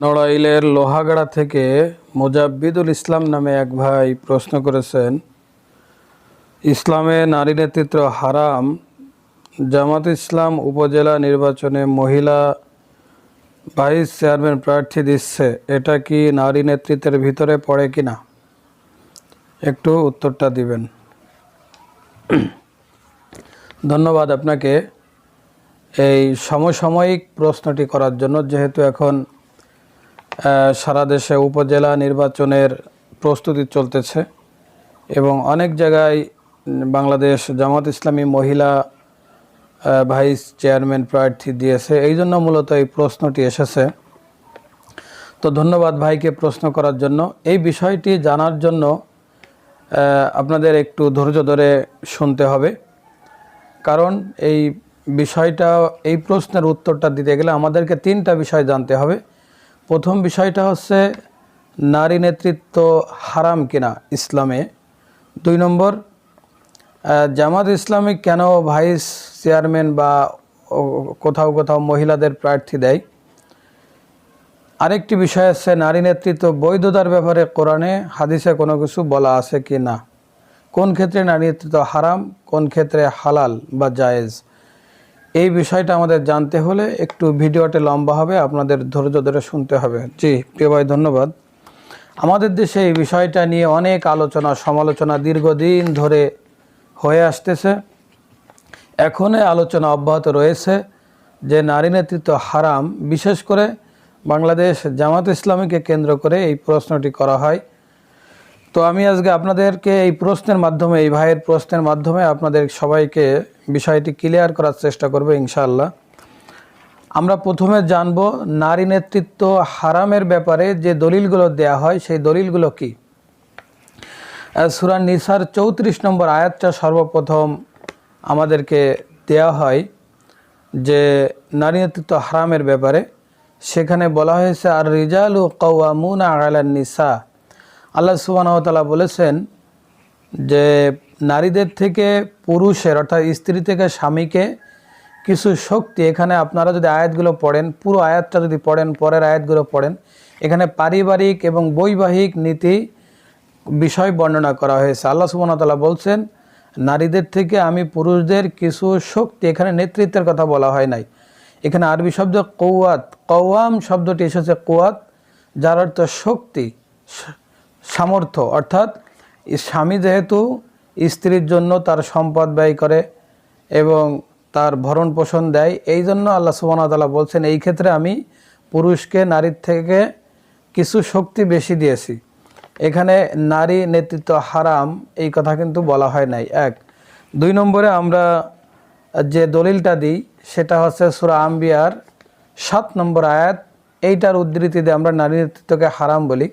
নড়াইলের লোহাগাড়া থেকে মোজাব্বিদুল ইসলাম নামে এক ভাই প্রশ্ন করেছেন, ইসলামে নারী নেতৃত্ব হারাম। জামাত ইসলাম উপজেলা নির্বাচনে মহিলা ভাইস চেয়ারম্যান প্রার্থী দিচ্ছে। এটা কি নারী নেতৃত্বের ভিতরে পড়ে কিনা একটু উত্তরটা দিবেন। ধন্যবাদ আপনাকে এই সমসাময়িক প্রশ্নটি করার জন্য, যেহেতু এখন সারা দেশে উপজেলা নির্বাচনের প্রস্তুতি চলতেছে এবং অনেক জায়গায় বাংলাদেশ জামাত ইসলামী মহিলা ভাইস চেয়ারম্যান প্রার্থী দিয়েছে। এই জন্য মূলত এই প্রশ্নটি এসেছে। তো ধন্যবাদ ভাইকে প্রশ্ন করার জন্য। এই বিষয়টি জানার জন্য আপনাদের একটু ধৈর্য ধরে শুনতে হবে। কারণ এই বিষয়টা, এই প্রশ্নের উত্তরটা দিতে গেলে আমাদেরকে তিনটা বিষয় জানতে হবে। প্রথম বিষয়টা হচ্ছে নারী নেতৃত্ব হারাম কিনা ইসলামে। দুই নম্বর জামাত ইসলামী কেন ভাইস চেয়ারম্যান বা কোথাও কোথাও মহিলাদের প্রার্থী দেয়? আরেকটি বিষয় আছে নারী নেতৃত্ব বৈধতার ব্যাপারে কোরআনে, হাদিসে কোনো কিছু বলা আছে কি না কোন ক্ষেত্রে নারী নেতৃত্ব হারাম, কোন ক্ষেত্রে হালাল বা জায়েজ? এই বিষয়টা আমাদের জানতে হলে একটু ভিডিওটা লম্বা হবে, আপনাদের ধৈর্য ধরে শুনতে হবে। জি, প্রিয় ভাই, ধন্যবাদ। আমাদের দেশে এই বিষয়টা নিয়ে অনেক আলোচনা, সমালোচনা দীর্ঘদিন ধরে হয়ে আসতেছে। এখনও আলোচনা অব্যাহত রয়েছে যে নারী নেতৃত্ব হারাম, বিশেষ করে বাংলাদেশ জামাত ইসলামীকে কেন্দ্র করে এই প্রশ্নটি করা হয়। তো আমি আজকে আপনাদেরকে এই প্রশ্নের মাধ্যমে, এই ভাইয়ের প্রশ্নের মাধ্যমে আপনাদের সবাইকে বিষয়টি ক্লিয়ার করার চেষ্টা করব ইনশাআল্লাহ। আমরা প্রথমে জানব নারী নেতৃত্ব হারামের ব্যাপারে যে দলিলগুলো দেয়া হয়, সেই দলিলগুলো কি? সুরান নিসার চৌত্রিশ নম্বর আয়াতটা সর্বপ্রথম আমাদেরকে দেয়া হয় যে নারী নেতৃত্ব হারামের ব্যাপারে। সেখানে বলা হয়েছে, আর রিজালু কওয়ামুনা আলান নিসা। আল্লাহ সুবাহতালা বলেছেন যে নারীদের থেকে পুরুষের অর্থাৎ স্ত্রী থেকে স্বামীকে কিছু শক্তি, এখানে আপনারা যদি আয়াতগুলো পড়েন, পুরো আয়াতটা যদি পড়েন, পরের আয়াতগুলো পড়েন, এখানে পারিবারিক এবং বৈবাহিক নীতি বিষয় বর্ণনা করা হয়েছে। আল্লাহ সুবাহতাল্লাহ বলছেন, নারীদের থেকে আমি পুরুষদের কিছু শক্তি, এখানে নেতৃত্বের কথা বলা হয় নাই। এখানে আরবি শব্দ কৌয়াত কওয়াম শব্দটি এসেছে কোয়াত যার অর্থ শক্তি সামর্থ্য। অর্থাৎ স্বামী যেহেতু স্ত্রীর জন্য তার সম্পদ ব্যয় করে এবং তার ভরণ পোষণ দেয়, এই জন্য আল্লাহ সুবাহতাল্লাহ বলছেন, এই ক্ষেত্রে আমি পুরুষকে, নারীর থেকে কিছু শক্তি বেশি দিয়েছি। এখানে নারী নেতৃত্ব হারাম, এই কথা কিন্তু বলা হয় নাই। এক। দুই নম্বরে আমরা যে দলিলটা দিই, সেটা হচ্ছে সুরা আম্বিয়ার সাত নম্বর আয়াত, এইটার উদ্ধৃতি দিয়ে আমরা নারী নেতৃত্বকে হারাম বলি।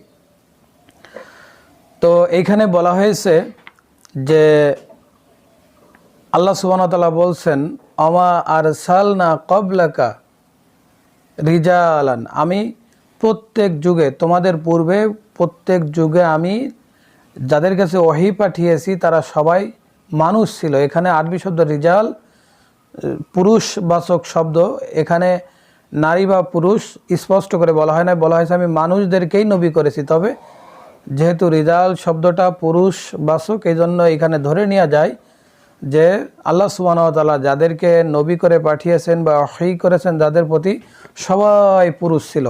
তো এইখানে বলা হয়েছে যে আল্লাহ সুবাহতাল্লাহ বলছেন আমা আর সাল না কবলাকা রিজালান। আমি প্রত্যেক যুগে, তোমাদের পূর্বে প্রত্যেক যুগে আমি যাদের কাছে ওহি পাঠিয়েছি, তারা সবাই মানুষ ছিল। এখানে আরবি শব্দ রিজাল, পুরুষ বাচক শব্দ, এখানে নারী বা পুরুষ স্পষ্ট করে বলা হয় না বলা হয়েছে, আমি মানুষদেরকেই নবী করেছি। তবে যেহেতু রিজাল শব্দটা পুরুষ বাচক এই জন্য এখানে ধরে নেওয়া যায় যে আল্লাহ সুবাহতাল্লাহ যাদেরকে নবী করে পাঠিয়েছেন বা অহি করেছেন, যাদের প্রতি সবাই পুরুষ ছিল।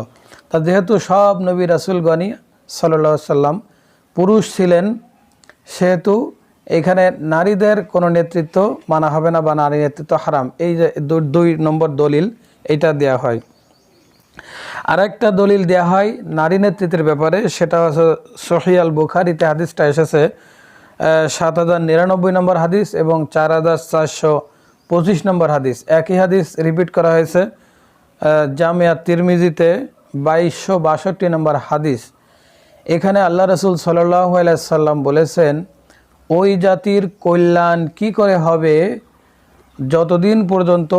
তা যেহেতু সব নবী রাসুলগণী সাল্লা সাল্লাম পুরুষ ছিলেন, সেহেতু এখানে নারীদের কোনো নেতৃত্ব মানা হবে না বা নারী নেতৃত্ব হারাম। এই যে দুই নম্বর দলিল, এইটা দেয়া হয়। আরেকটা দলিল দেয়া হয় নারী নেতৃত্বের ব্যাপারে, সেটা হচ্ছে সহিয়াল বুখারিতে হাদিসটা এসেছে সাত হাজার নিরানব্বই নম্বর হাদিস এবং চার হাজার চারশো পঁচিশ নম্বর হাদিস। একই হাদিস রিপিট করা হয়েছে জামিয়া তিরমিজিতে বাইশশো বাষট্টি নম্বর হাদিস। এখানে আল্লাহ রসুল সাল্লাম বলেছেন, ওই জাতির কল্যাণ কি করে হবে? যতদিন পর্যন্ত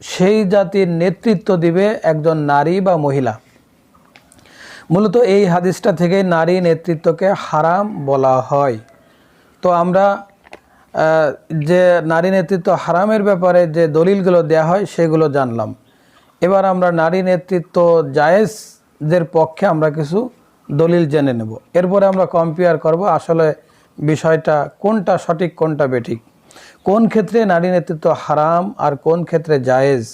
সেই জাতির নেতৃত্ব দিবে একজন নারী বা মহিলা। মূলত এই হাদিসটা থেকে নারী নেতৃত্বকে হারাম বলা হয়। তো আমরা যে নারী নেতৃত্ব হারামের ব্যাপারে যে দলিলগুলো দেয়া হয় সেগুলো জানলাম। এবার আমরা নারী নেতৃত্ব জায়েজদের পক্ষে আমরা কিছু দলিল জেনে নেব। এরপরে আমরা কম্পেয়ার করব আসলে বিষয়টা কোনটা সঠিক, কোনটা বেঠিক। কোন ক্ষেত্রে নারী নেতৃত্ব হারাম আর কোন ক্ষেত্রে জায়েজ?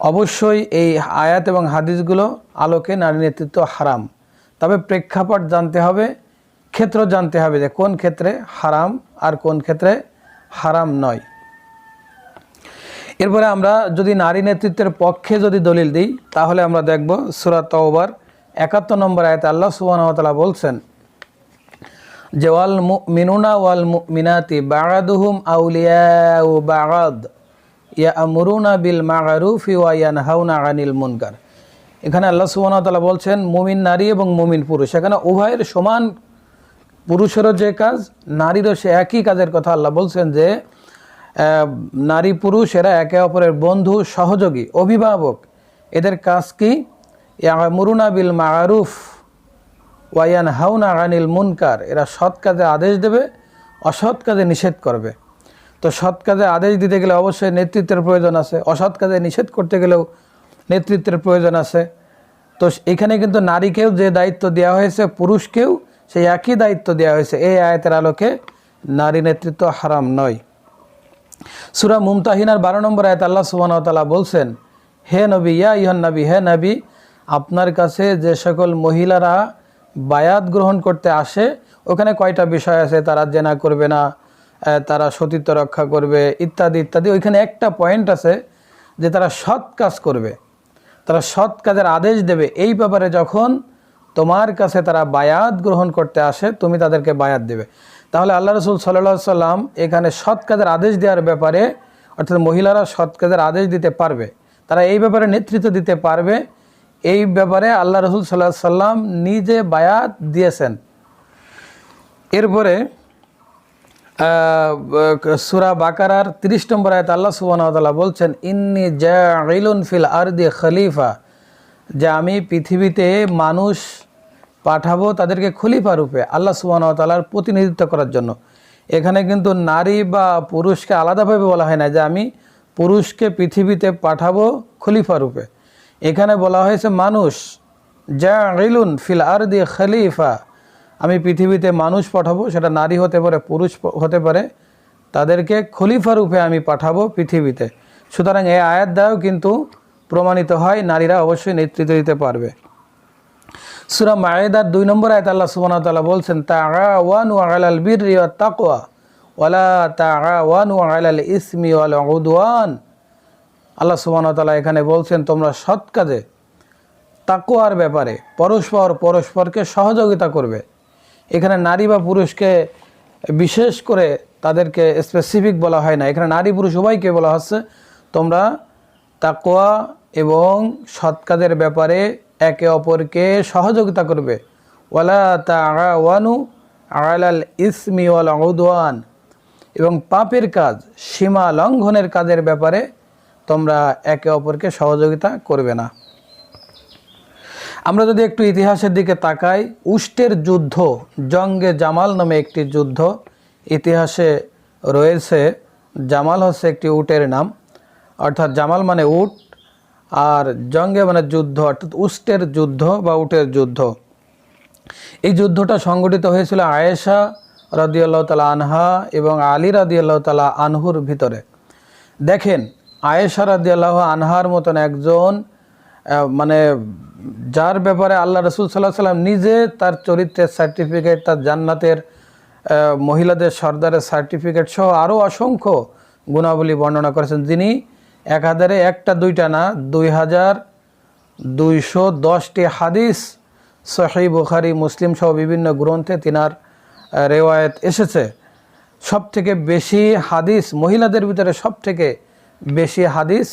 অবশ্যই এই আয়াত এবং হাদিসগুলো আলোকে নারী নেতৃত্ব হারাম। তবে প্রেক্ষাপট জানতে হবে, ক্ষেত্র জানতে হবে যে কোন ক্ষেত্রে হারাম আর কোন ক্ষেত্রে হারাম নয়। এরপরে আমরা যদি নারী নেতৃত্বের পক্ষে যদি দলিল দিই, তাহলে আমরা দেখব সুরাত তওবার একাত্তর নম্বর আয়তে আল্লাহ সুবাহতালা বলছেন যে ওয়াল মিনুনা ওয়াল মিনাতি বাগাদুহুম আউলিয়া ও বাগাদ ইয়া আমরুনা বিল মাগারুফি ওয়া ইয়ানহাউনা আনিল মুনকার। এখানে আল্লাহ সুবাহতালা বলছেন, মুমিন নারী এবং মুমিন পুরুষ। এখানে উভয়ের সমান পুরুষেরও যে কাজ, নারীরও সে একই কাজের কথা আল্লাহ বলছেন যে নারী পুরুষ এরা একে অপরের বন্ধু, সহযোগী, অভিভাবক। এদের কাজ কি? মুরুনা বিল মারুফ ওয়াইয়ান হাউনা আনিল মুনকার, এরা সৎ কাজে আদেশ দেবে, অসৎ কাজে নিষেধ করবে। তো সৎ কাজে আদেশ দিতে গেলে অবশ্যই নেতৃত্বের প্রয়োজন আছে, অসৎ কাজে নিষেধ করতে গেলেও নেতৃত্বের প্রয়োজন আছে। তো এখানে কিন্তু নারীকেও যে দায়িত্ব দেওয়া হয়েছে, পুরুষকেও সেই একই দায়িত্ব দেওয়া হয়েছে। এই আয়তের আলোকে নারী নেতৃত্ব হারাম নয়। সুরা মুমতাহিনার বারো নম্বর আয়ত আল্লাহ সুবাহতালা বলছেন, হে নবী, ইয়া ইহন নবী, হে নবী, আপনার কাছে যে সকল মহিলারা বায়াত গ্রহণ করতে আসে, ওখানে কয়টা বিষয় আছে, তারা জেনা করবে না তারা সতীত্ব রক্ষা করবে, ইত্যাদি ইত্যাদি। ওইখানে একটা পয়েন্ট আছে যে তারা সৎ কাজ করবে। তারা সৎ কাজের আদেশ দেবে। এই ব্যাপারে যখন তোমার কাছে তারা বায়াত গ্রহণ করতে আসে, তুমি তাদেরকে বায়াত দেবে। তাহলে আল্লাহ রসুল সাল্লাহ সাল্লাম এখানে সৎ কাজের আদেশ দেওয়ার ব্যাপারে, অর্থাৎ মহিলারা সৎ কাজের আদেশ দিতে পারবে। তারা এই ব্যাপারে নেতৃত্ব দিতে পারবে। এই ব্যাপারে আল্লাহ রসুল সাল্লাহ সাল্লাম নিজে বায়াত দিয়েছেন। এরপরে সুরা বাকারার তিরিশ নম্বর আয়ত আল্লাহ সুবাহতাল্লাহ বলছেন, ইন্নি জাইলুন ফিল আরদি খলিফা যে আমি পৃথিবীতে মানুষ পাঠাবো তাদেরকে খলিফা রূপে, আল্লাহ সুবাহতালার প্রতিনিধিত্ব করার জন্য। এখানে কিন্তু নারী বা পুরুষকে আলাদাভাবে বলা হয় না যে আমি পুরুষকে পৃথিবীতে পাঠাবো খলিফা রূপে। এখানে বলা হয়েছে মানুষ যা রিলুন ফিল আর দি খলিফা। আমি পৃথিবীতে মানুষ পাঠাবো, সেটা নারী হতে পারে, পুরুষ হতে পারে, তাদেরকে খলিফা রূপে আমি পাঠাবো পৃথিবীতে। সুতরাং এই আয়াত দ্বারাও কিন্তু প্রমাণিত হয়, নারীরা অবশ্যই নেতৃত্ব দিতে পারবে। সুরা মায়েদার দুই নম্বর আয়াত আল্লাহ সুবহানাহু ওয়া তাআলা বলছেন তাআ ওয়ানু আলাল বিররি ওয়াত তাকওয়া, ওয়ালা তাআ ওয়ানু আলাল ইসমি ওয়াল উদওয়ান। আল্লাহ ওয়া এখানে বলছেন, তোমরা সৎ কাজে তাকোয়ার ব্যাপারে পরস্পর পরস্পরকে সহযোগিতা করবে। এখানে নারী বা পুরুষকে বিশেষ করে তাদেরকে স্পেসিফিক বলা হয় না। এখানে নারী, পুরুষ উভয়কে বলা হচ্ছে, তোমরা তাকোয়া এবং সৎ কাজের ব্যাপারে একে অপরকে সহযোগিতা করবে। ওয়ালা তাওয়ানু আলাল ইসমি ওয়াল উদওয়ান। এবং পাপের কাজ, সীমা লঙ্ঘনের কাজের ব্যাপারে তোমরা একে অপরকে সহযোগিতা করবে না। আমরা যদি একটু ইতিহাসের দিকে তাকাই, উষ্টের যুদ্ধ, জঙ্গে জামাল নামে একটি যুদ্ধ, ইতিহাসে রয়েছে জামাল হচ্ছে একটি উটের নাম। অর্থাৎ জামাল মানে উট, আর জঙ্গে মানে যুদ্ধ, অর্থাৎ উষ্টের যুদ্ধ বা উটের যুদ্ধ। এই যুদ্ধটা সংগঠিত হয়েছিল আয়েশা রদিয়াল্লাহ তালা আনহা এবং আলী রদিয়াল্লাহ তালা আনহুর ভিতরে। দেখেন আয়েশা রদিয়াল্লাহ আনহার মতন একজন মানে যার ব্যাপারে আল্লাহ রসুল সাল্লাহ সাল্লাম নিজে তার চরিত্রের সার্টিফিকেট তার জান্নাতের মহিলাদের সর্দারের সার্টিফিকেট সহ আরও অসংখ্য গুণাবলী বর্ণনা করেছেন। যিনি এক হাজারে একটা দুইটা না, দুই হাজার দুইশো দশটি হাদিস সহি বুখারি, মুসলিম সহ বিভিন্ন গ্রন্থে তিনার রেওয়ায়ত এসেছে। সবথেকে বেশি হাদিস মহিলাদের ভিতরে সব থেকে বেশি হাদিস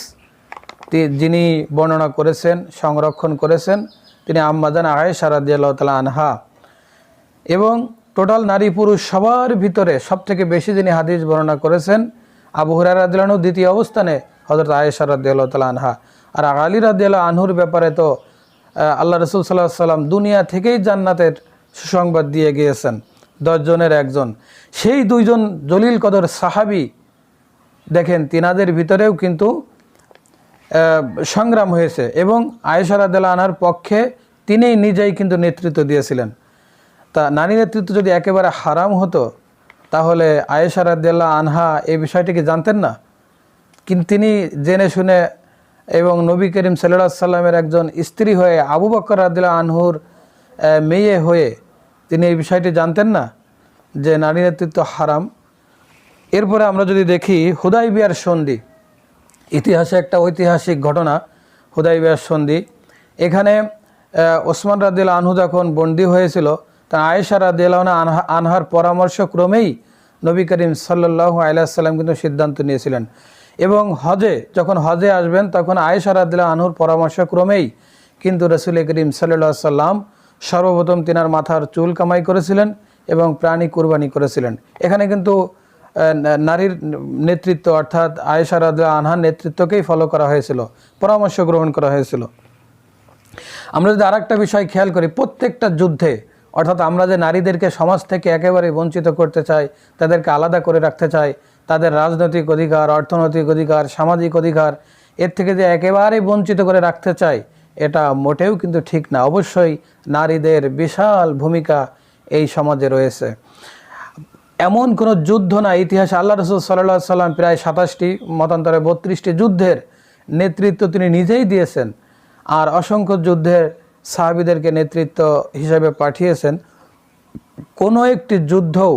যিনি বর্ণনা করেছেন, সংরক্ষণ করেছেন, তিনি আম্মাদান আয়েশা রাদিয়াল্লাহু আনহা। এবং টোটাল নারী পুরুষ সবার ভিতরে সব থেকে বেশি যিনি হাদিস বর্ণনা করেছেন, আবু হুরায়রা রাদিয়াল্লাহু দ্বিতীয় অবস্থানে হযরত আয়েশা রাদিয়াল্লাহু আনহা। আর আলী রাদিয়াল্লাহু আনহুর ব্যাপারে তো আল্লাহ রসুল সাল্লাহ সাল্লাম দুনিয়া থেকেই জান্নাতের সুসংবাদ দিয়ে গিয়েছেন। দশজনের একজন। সেই দুইজন জলিল কদর সাহাবি দেখেন, তিনাদের ভিতরেও কিন্তু সংগ্রাম হয়েছে এবং আয়েশা রাদিয়াল্লাহু আনার পক্ষে তিনি নিজেই কিন্তু নেতৃত্ব দিয়েছিলেন। তা নারী নেতৃত্ব যদি একেবারে হারাম হতো, তাহলে আয়েশা রাদিয়াল্লাহ আনহা এই বিষয়টিকে জানতেন না? কিন্তু তিনি জেনে শুনে এবং নবী করিম সাল্লাহ সাল্লামের একজন স্ত্রী হয়ে আবু বকর রাদিল্লা আনহুর মেয়ে হয়ে তিনি এই বিষয়টি জানতেন না যে নারী নেতৃত্ব হারাম। এরপরে আমরা যদি দেখি হুদাই বিয়ার সন্ধি, ইতিহাসে একটা ঐতিহাসিক ঘটনা, হুদাই বিয়ার সন্ধি। এখানে ওসমান রাদিল আনহু যখন বন্দী হয়েছিল, তা আয়েশা রাদিল আনহা, আনহার পরামর্শ ক্রমেই নবী করিম সাল্লাহ আলাইসাল্লাম কিন্তু সিদ্ধান্ত নিয়েছিলেন। এবং হজে, যখন হজে আসবেন, তখন আয়েশা রাদিল্লাহ আনহুর পরামর্শ ক্রমেই কিন্তু রসুল করিম সাল্লাহ সাল্লাম সর্বপ্রথম তিনার মাথার চুল কামাই করেছিলেন এবং প্রাণী কুরবানি করেছিলেন। এখানে কিন্তু নারীর নেতৃত্ব অর্থাৎ আয়েশা রাদিল্লাহ আনহার নেতৃত্বকেই ফলো করা হয়েছিল, পরামর্শ গ্রহণ করা হয়েছিল। আমরা যদি আর একটা বিষয় খেয়াল করি, প্রত্যেকটা যুদ্ধে, অর্থাৎ আমরা যে নারীদেরকে সমাজ থেকে একেবারে বঞ্চিত করতে চাই, তাদেরকে আলাদা করে রাখতে চাই, তাদের রাজনৈতিক অধিকার, অর্থনৈতিক অধিকার, সামাজিক অধিকার, এর থেকে যে একেবারে বঞ্চিত করে রাখতে চাই, এটা মোটেও কিন্তু ঠিক না। অবশ্যই নারীদের বিশাল ভূমিকা এই সমাজে রয়েছে। এমন কোনো যুদ্ধ না ইতিহাস আল্লাহ রসুল সাল্লাহ সাল্লাম প্রায় সাতাশটি, মতান্তরে বত্রিশটি যুদ্ধের নেতৃত্ব তিনি নিজেই দিয়েছেন। আর অসংখ্য যুদ্ধের সাহাবিদেরকে নেতৃত্ব হিসাবে পাঠিয়েছেন। কোনো একটি যুদ্ধও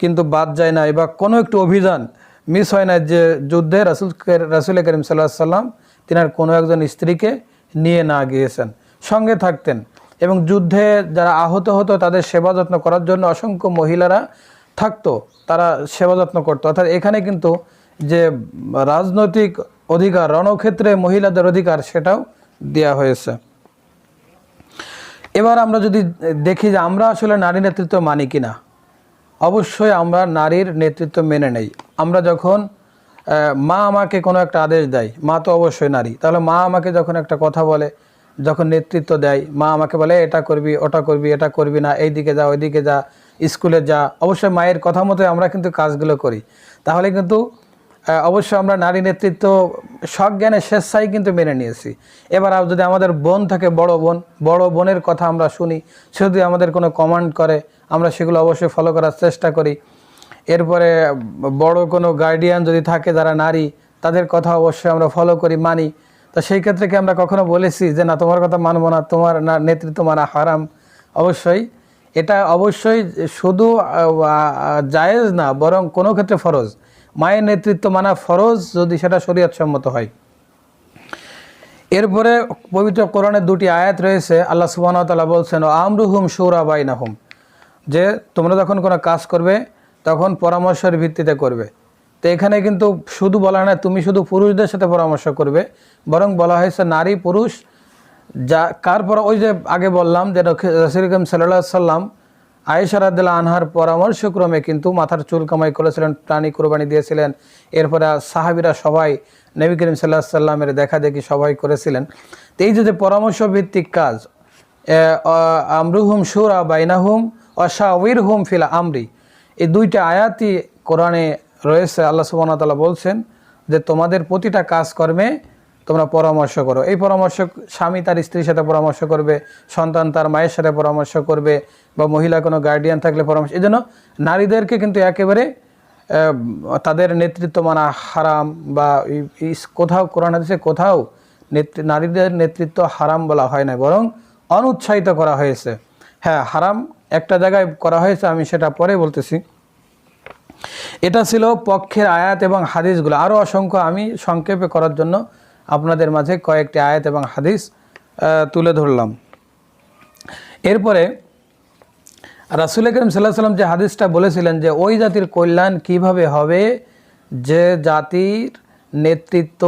কিন্তু বাদ যায় না বা কোনো একটি অভিযান মিস হয় না যে যুদ্ধে রাসুল রাসুল করিম সাল্লাহ সাল্লাম তিনার কোনো একজন স্ত্রীকে নিয়ে না গিয়েছেন। সঙ্গে থাকতেন এবং যুদ্ধে যারা আহত হতো তাদের সেবা যত্ন করার জন্য অসংখ্য মহিলারা থাকতো, তারা সেবা যত্ন করতো। অর্থাৎ এখানে কিন্তু যে রাজনৈতিক অধিকার, রণক্ষেত্রে মহিলাদের অধিকার সেটাও দেওয়া হয়েছে। এবার আমরা যদি দেখি যে আমরা আসলে নারী নেতৃত্ব মানি কিনা, অবশ্যই আমরা নারীর নেতৃত্ব মেনে নেই। আমরা যখন মা আমাকে কোনো একটা আদেশ দেয়, মা তো অবশ্যই নারী, তাহলে মা আমাকে যখন একটা কথা বলে, যখন নেতৃত্ব দেয়, মা আমাকে বলে এটা করবি, ওটা করবি, এটা করবি না এই দিকে যা, ওইদিকে যা। স্কুলে যা, অবশ্যই মায়ের কথা মতো আমরা কিন্তু কাজগুলো করি। তাহলে কিন্তু অবশ্যই আমরা নারী নেতৃত্ব সজ্ঞানে স্বেচ্ছায় কিন্তু মেনে নিয়েছি। এবার যদি আমাদের বোন থাকে, বড় বোন, বড় বোনের কথা আমরা শুনি, সে যদি আমাদের কোনো কমান্ড করে, আমরা সেগুলো অবশ্যই ফলো করার চেষ্টা করি। এরপরে বড় কোনো গার্ডিয়ান যদি থাকে যারা নারী, তাদের কথা অবশ্যই আমরা ফলো করি, মানি। তো সেই ক্ষেত্রে কি আমরা কখনো বলেছি যে, না, তোমার কথা মানবো না, তোমার না, নেতৃত্ব মানা হারাম অবশ্যই এটা অবশ্যই শুধু জায়েজ না, বরং কোনো ক্ষেত্রে ফরজ। মায়ের নেতৃত্ব মানা ফরজ যদি সেটা শরীয়তসম্মত হয়। এরপরে পবিত্র কোরআনের দুটি আয়াত রয়েছে, আল্লাহ তাআলা বলছেন আমরুহুম শুরা বাইনাহুম যে তোমরা যখন কোনো কাজ করবে, তখন পরামর্শের ভিত্তিতে করবে। তো এখানে কিন্তু শুধু বলা না তুমি শুধু পুরুষদের সাথে পরামর্শ করবে, বরং বলা হয়েছে নারী পুরুষ যা, কার পর ওই যে আগে বললাম যে রসুল করিম সাল্লাহ সাল্লাম আয়েশা রাদিল্লা আনহার পরামর্শক্রমে কিন্তু মাথার চুল কামাই করেছিলেন প্রাণী কোরবানি দিয়েছিলেন। এরপরে সাহাবিরা সবাই নবী করিম সাল্লাহ সাল্লামের দেখা দেখি সবাই করেছিলেন। তো এই যে যে পরামর্শ ভিত্তিক কাজ আমরুহুম সুরা বাইনাহুম অশাউর হুম ফিলা আমরি। এই দুইটা আয়াতই কোরআনে রয়েছে। আল্লাহ ওয়া বলছেন যে, তোমাদের প্রতিটা কাজকর্মে তোমরা পরামর্শ করো। এই পরামর্শ স্বামী তার স্ত্রীর সাথে পরামর্শ করবে, সন্তান তার মায়ের সাথে পরামর্শ করবে বা মহিলা কোনো গার্ডিয়ান থাকলে পরামর্শ। এই জন্য নারীদেরকে কিন্তু একেবারে তাদের নেতৃত্ব মানা হারাম বা কোথাও কোরআন হাদিসে কোথাও নারীদের নেতৃত্ব হারাম বলা হয় না, বরং অনুৎসাহিত করা হয়েছে। হ্যাঁ হারাম একটা জায়গায় করা হয়েছে, আমি সেটা পরে বলতেছি। এটা ছিল পক্ষের আয়াত এবং হাদিসগুলো। আরও অসংখ্য আমি সংক্ষেপে করার জন্য আপনাদের মাঝে কয়েকটি আয়াত এবং হাদিস তুলে ধরলাম। এরপরে রাসুল করিম সাল্লাহ সাল্লাম যে হাদিসটা বলেছিলেন যে, ওই জাতির কল্যাণ কীভাবে হবে? যে জাতির নেতৃত্ব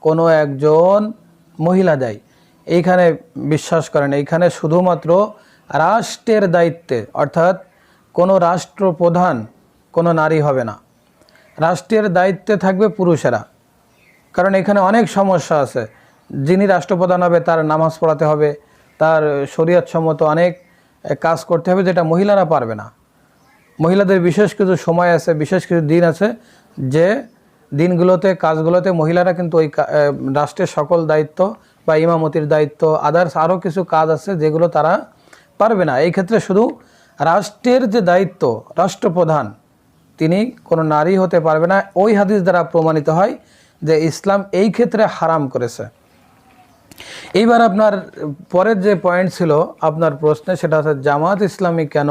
কোনো একজন মহিলা দেয়। এইখানে বিশ্বাস করেন, এইখানে শুধুমাত্র রাষ্ট্রের দায়িত্বে, অর্থাৎ কোনো রাষ্ট্রপ্রধান, কোনো নারী হবে না। রাষ্ট্রের দায়িত্বে থাকবে পুরুষেরা। কারণ এখানে অনেক সমস্যা আছে। যিনি রাষ্ট্রপ্রধান হবে, তার নামাজ পড়াতে হবে, তার শরীয়তসম্মত অনেক কাজ করতে হবে যেটা মহিলারা পারবে না। মহিলাদের বিশেষ কিছু সময় আছে, বিশেষ কিছু দিন আছে যে দিনগুলোতে, কাজগুলোতে মহিলারা কিন্তু ওই রাষ্ট্রের সকল দায়িত্ব বা ইমামতির দায়িত্ব আদার্স আরও কিছু কাজ আছে যেগুলো তারা পারবে না। এই ক্ষেত্রে শুধু রাষ্ট্রের যে দায়িত্ব, রাষ্ট্রপ্রধান, তিনি কোনো নারী হতে পারবে না। ওই হাদিস দ্বারা প্রমাণিত হয় যে ইসলাম এই ক্ষেত্রে হারাম করেছে। এইবার আপনার পরের যে পয়েন্ট ছিল, আপনার প্রশ্নে সেটা হচ্ছে, জামাত ইসলামী কেন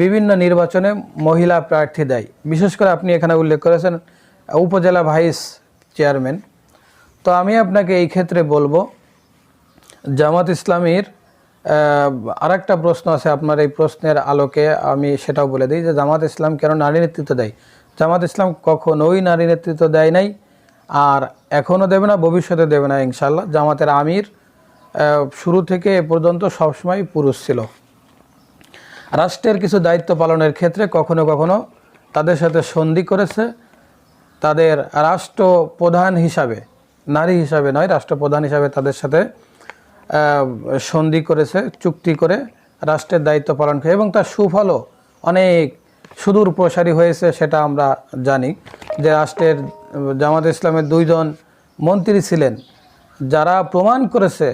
বিভিন্ন নির্বাচনে মহিলা প্রার্থী দেয়? বিশেষ করে আপনি এখানে উল্লেখ করেছেন, উপজেলা ভাইস চেয়ারম্যান তো আমি আপনাকে এই ক্ষেত্রে বলব, জামাত ইসলামীর আর একটা প্রশ্ন আছে আপনার এই প্রশ্নের আলোকে, আমি সেটাও বলে দিই যে জামাত ইসলাম কেন নারী নেতৃত্ব দেয়? জামাত ইসলাম কখনোই নারী নেতৃত্ব দেয় নাই আর এখনও দেবে না, ভবিষ্যতে দেবে না ইনশাল্লাহ জামাতের আমির শুরু থেকে এ পর্যন্ত সবসময় পুরুষ ছিল। রাষ্ট্রের কিছু দায়িত্ব পালনের ক্ষেত্রে কখনো কখনো তাদের সাথে সন্ধি করেছে। তাদের রাষ্ট্রপ্রধান হিসাবে, নারী হিসাবে নয়, রাষ্ট্রপ্রধান হিসাবে তাদের সাথে সন্ধি করেছে, চুক্তি করে রাষ্ট্রের দায়িত্ব পালন করে এবং তার সুফলও অনেক সুদূর প্রসারী হয়েছে সেটা আমরা জানি যে রাষ্ট্রের, জামাত ইসলামের দুইজন মন্ত্রী ছিলেন, যারা প্রমাণ করেছে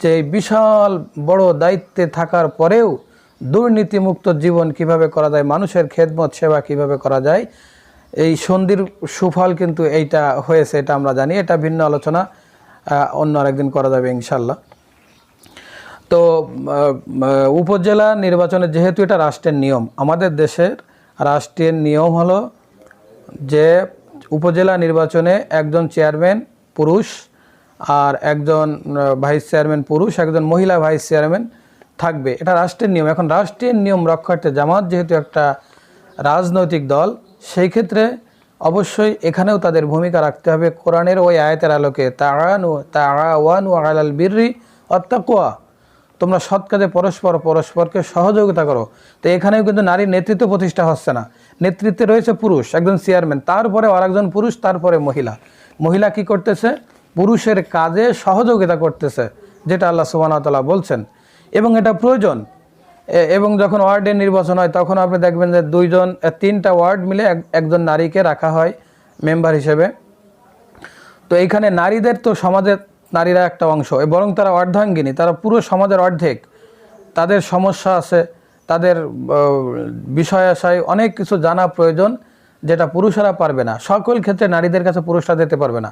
যে এই বিশাল বড় দায়িত্বে থাকার পরেও দুর্নীতিমুক্ত জীবন কীভাবে করা যায়, মানুষের খেদমত সেবা কীভাবে করা যায়, এই সন্ধির সুফল কিন্তু এইটা হয়েছে, এটা আমরা জানি, এটা ভিন্ন আলোচনা অন্য আরেকদিন করা যাবে ইনশাল্লাহ তো উপজেলা নির্বাচনে যেহেতু এটা রাষ্ট্রের নিয়ম, আমাদের দেশের রাষ্ট্রের নিয়ম হলো যে উপজেলা নির্বাচনে একজন চেয়ারম্যান পুরুষ আর একজন ভাইস চেয়ারম্যান পুরুষ, একজন মহিলা ভাইস চেয়ারম্যান থাকবে। এটা রাষ্ট্রের নিয়ম। এখন রাষ্ট্রের নিয়ম রক্ষার্থে জামাত যেহেতু একটা রাজনৈতিক দল, সেই ক্ষেত্রে অবশ্যই এখানেও তাদের ভূমিকা রাখতে হবে। কোরআনের ওই আয়তের আলোকে, তাআনু, তাআওয়ানু আলাল বিররি অত্তাকওয়া তোমরা সৎ কাজে পরস্পর পরস্পরকে সহযোগিতা করো। তো এখানেও কিন্তু নারীর নেতৃত্ব প্রতিষ্ঠা হচ্ছে না। নেতৃত্বে রয়েছে পুরুষ, একজন চেয়ারম্যান, তারপরে আরেকজন পুরুষ, তারপরে মহিলা। মহিলা কি করতেছে? পুরুষের কাজে সহযোগিতা করতেছে, যেটা আল্লাহ সুবাহতাল্লাহ বলছেন। এবং এটা প্রয়োজন। এবং যখন ওয়ার্ডের নির্বাচন হয়, তখন আপনি দেখবেন যে দুইজন তিনটা ওয়ার্ড মিলে এক- একজন নারীকে রাখা হয়, মেম্বার হিসেবে। তো এইখানে নারীদের তো সমাজের নারীরা একটা অংশ। বরং তারা অর্ধাঙ্গিনী, তারা পুরো সমাজের অর্ধেক। তাদের সমস্যা আছে, তাদের বিষয় আশায় অনেক কিছু জানা প্রয়োজন যেটা পুরুষেরা পারবে না। সকল ক্ষেত্রে নারীদের কাছে পুরুষরা যেতে পারবে না।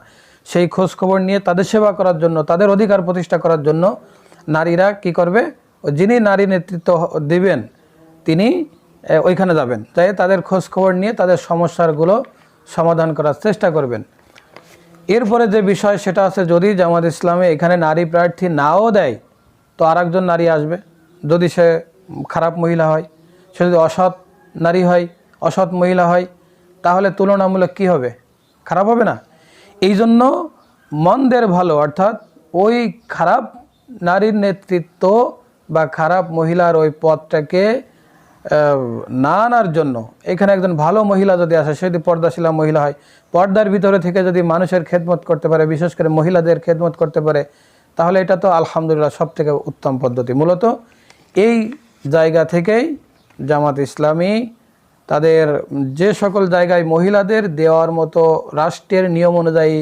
সেই খোঁজ খবর নিয়ে তাদের সেবা করার জন্য, তাদের অধিকার প্রতিষ্ঠা করার জন্য নারীরা কি করবে? যিনি নারী নেতৃত্ব দিবেন, তিনি ওইখানে যাবেন। তাই তাদের খোঁজ খবর নিয়ে তাদের সমস্যাগুলো সমাধান করার চেষ্টা করবেন। এরপরে যে বিষয় সেটা আছে যদি জামাত ইসলামে এখানে নারী প্রার্থী নাও দেয়, তো আরেকজন নারী আসবে। যদি সে খারাপ মহিলা হয়, সে যদি অসৎ নারী হয়, অসৎ মহিলা হয়, তাহলে তুলনামূলক কি হবে? খারাপ হবে না? এই জন্য মন্দের ভালো, অর্থাৎ ওই খারাপ নারীর নেতৃত্ব বা খারাপ মহিলার ওই পদটাকে না আনার জন্য। এখানে একজন ভালো মহিলা যদি আসে, সে যদি পর্দাশীলা মহিলা হয়, পর্দার ভিতরে থেকে যদি মানুষের খেদমত করতে পারে, বিশেষ করে মহিলাদের খেদমত করতে পারে, তাহলে এটা তো আলহামদুলিল্লাহ সব থেকে উত্তম পদ্ধতি। মূলত এই জায়গা থেকেই জামাত ইসলামী তাদের যে সকল জায়গায় মহিলাদের দেওয়ার মতো রাষ্ট্রের নিয়ম অনুযায়ী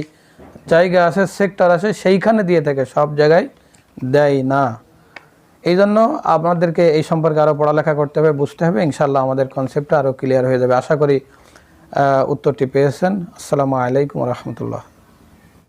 জায়গা আছে, সেক্টর আছে, সেইখানে দিয়ে থাকে, সব জায়গায় দেয় না। এই জন্য আপনাদেরকে এই সম্পর্কে আরও পড়ালেখা করতে হবে, বুঝতে হবে। ইনশাল্লাহ আমাদের কনসেপ্টটা আরও ক্লিয়ার হয়ে যাবে। আশা করি উত্তরটি পেয়েছেন। আসসালামু আলাইকুম রহমতুল্লাহ।